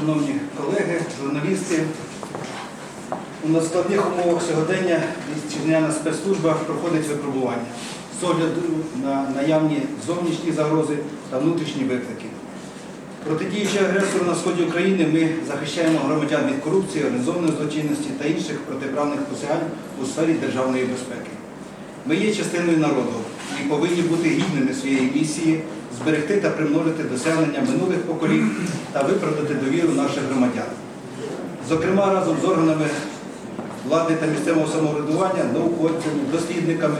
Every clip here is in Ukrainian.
шановні колеги, журналісти. У надскладних умовах сьогодення вітчизняна спецслужба проходить випробування з огляду на наявні зовнішні загрози та внутрішні виклики. Протидіючи агресору на сході України, ми захищаємо громадян від корупції, організованої злочинності та інших протиправних посягань у сфері державної безпеки. Ми є частиною народу і повинні бути гідними своєї місії, зберегти та примножити досягнення минулих поколінь та виправдати довіру наших громадян. Зокрема, разом з органами влади та місцевого самоврядування, науковцями, дослідниками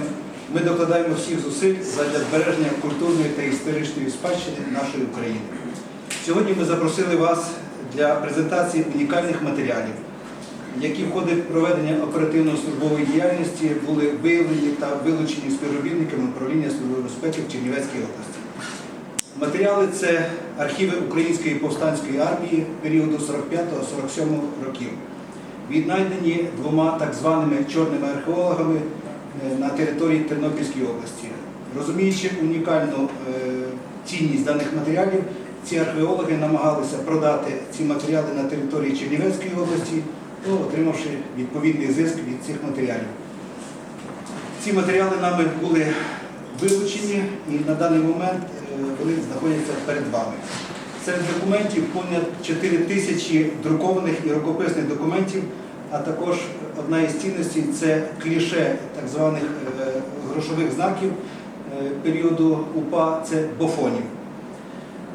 ми докладаємо всіх зусиль задля збереження культурної та історичної спадщини нашої України. Сьогодні ми запросили вас для презентації унікальних матеріалів, які в ході проведення оперативно-службової діяльності були виявлені та вилучені співробітниками управління Служби безпеки в Чернівецькій області. Матеріали це архіви Української повстанської армії періоду 45-47 років, віднайдені двома так званими чорними археологами е, на території Тернопільської області. Розуміючи унікальну е, цінність даних матеріалів, ці археологи намагалися продати ці матеріали на території Чернівецької області, ну, отримавши відповідний зиск від цих матеріалів. Ці матеріали нами були вилучені і на даний момент вони знаходяться перед вами. Серед документів понад 4 тисячі друкованих і рукописних документів, а також одна із цінностей це кліше так званих е, грошових знаків е, періоду УПА, це бофонів.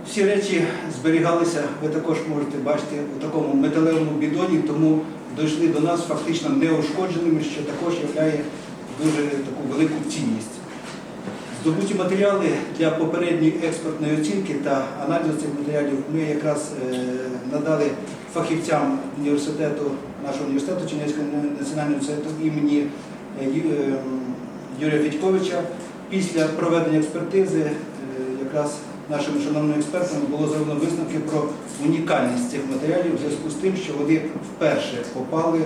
Всі речі зберігалися, ви також можете бачити, у такому металевому бідоні, тому дійшли до нас фактично неушкодженими, що також є дуже таку велику цінність. Здобуті матеріали для попередньої експортної оцінки та аналізу цих матеріалів ми якраз е, надали фахівцям університету, нашого університету Чернівського національного університету імені е, е, Юрія Федьковича. Після проведення експертизи якраз нашими шановними експертами було зроблено висновки про унікальність цих матеріалів в зв'язку з тим, що вони вперше попали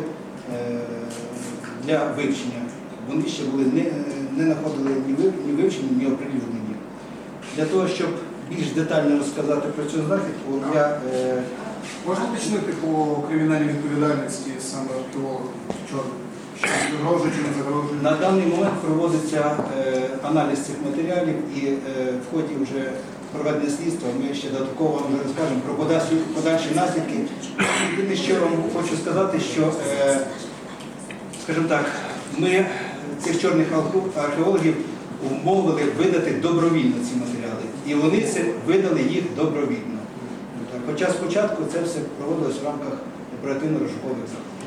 для вивчення. Вони ще були не, не знаходили ні, ви- ні вивчені, ні оприлюднені. Для того, щоб більш детально розказати про цю знахідку, я е, Можна уточнити по кримінальній відповідальності саме? Що загрожує чи не загрожує? на даний момент проводиться е, аналіз цих матеріалів і е, в ході вже проведення слідства ми ще додатково вам розкажемо про подальші, подальші наслідки. Єдине, що вам хочу сказати, що, е, скажімо так, ми цих чорних археологів умовили видати добровільно ці матеріали. І вони це видали їх добровільно. Хоча спочатку це все проводилось в рамках оперативно-розшукових заходів.